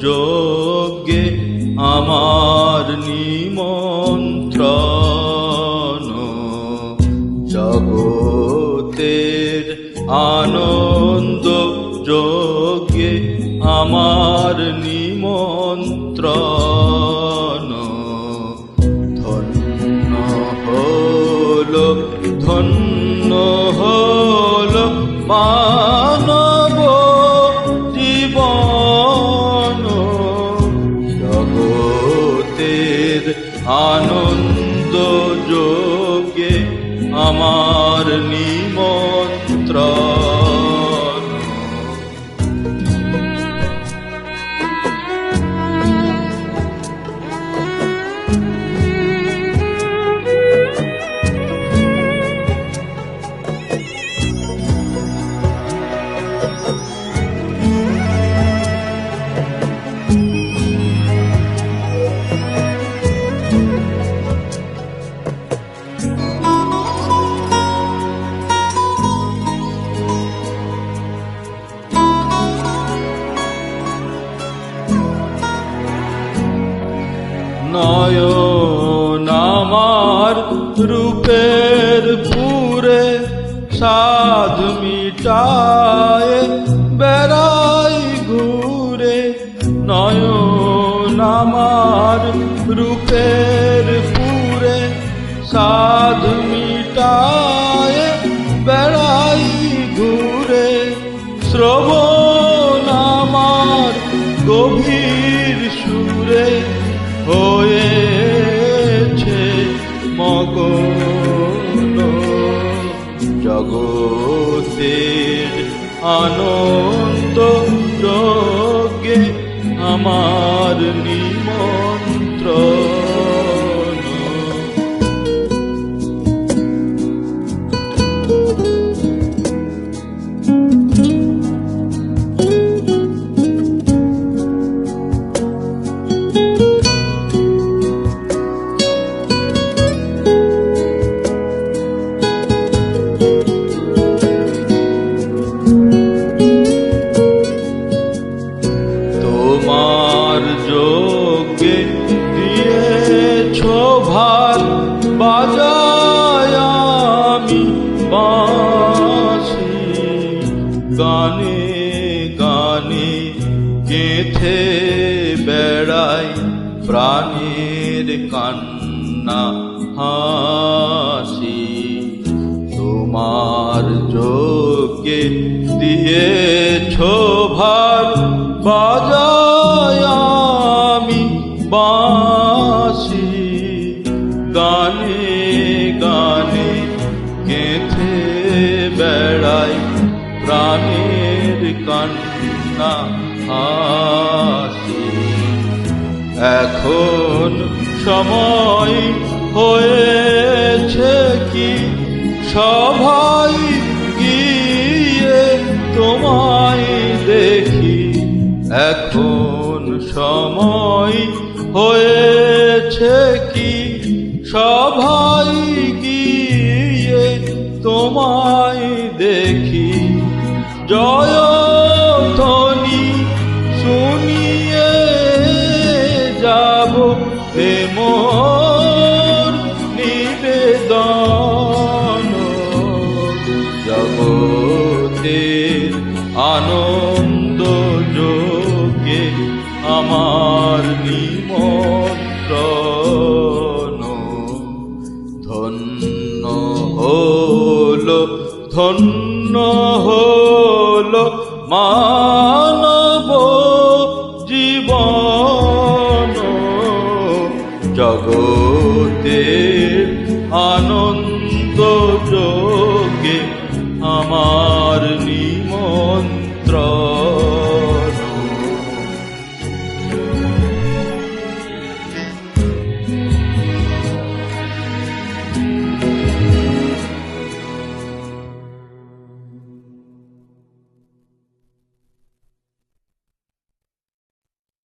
যোগে আমার নিমন্ত্রণ। জগতের আনন্দ যোগে আমার নিমন্ত্রণ। রূপের পুরে সাধ মিটায় বেড়াই ঘুরে নয়ন আমার রূপের পুরে সাধ মিটায় বেড়াই ঘুরে শ্রবণ আমার গভীর সুরে হয়েছে জগতের আনন্দ যোগে আমার নিমন্ত্রণ ভার বাজায় আমি বাঁশি। গানে গানে গেথে বেড়াই প্রাণের কান্না হাসি। তোমার যোগে দিয়েছ ভার বাজায় গানে গানে গেথে বেড়াই প্রাণের কান্না, হাসি। এখন সময় হয়েছে কি সবাই গিয়ে তোমায় দেখি। এখন সময় হয়েছে কি সবাই গিয়ে তোমায় দেখি? জয় ধ্বনি শুনিয়ে যাব হে মোর নিবেদন। জগতের আনন্দ যোগে আমার ধন্য হল ধন্য হল মানব জীবন। জগতে আনন্দ যোগে আমার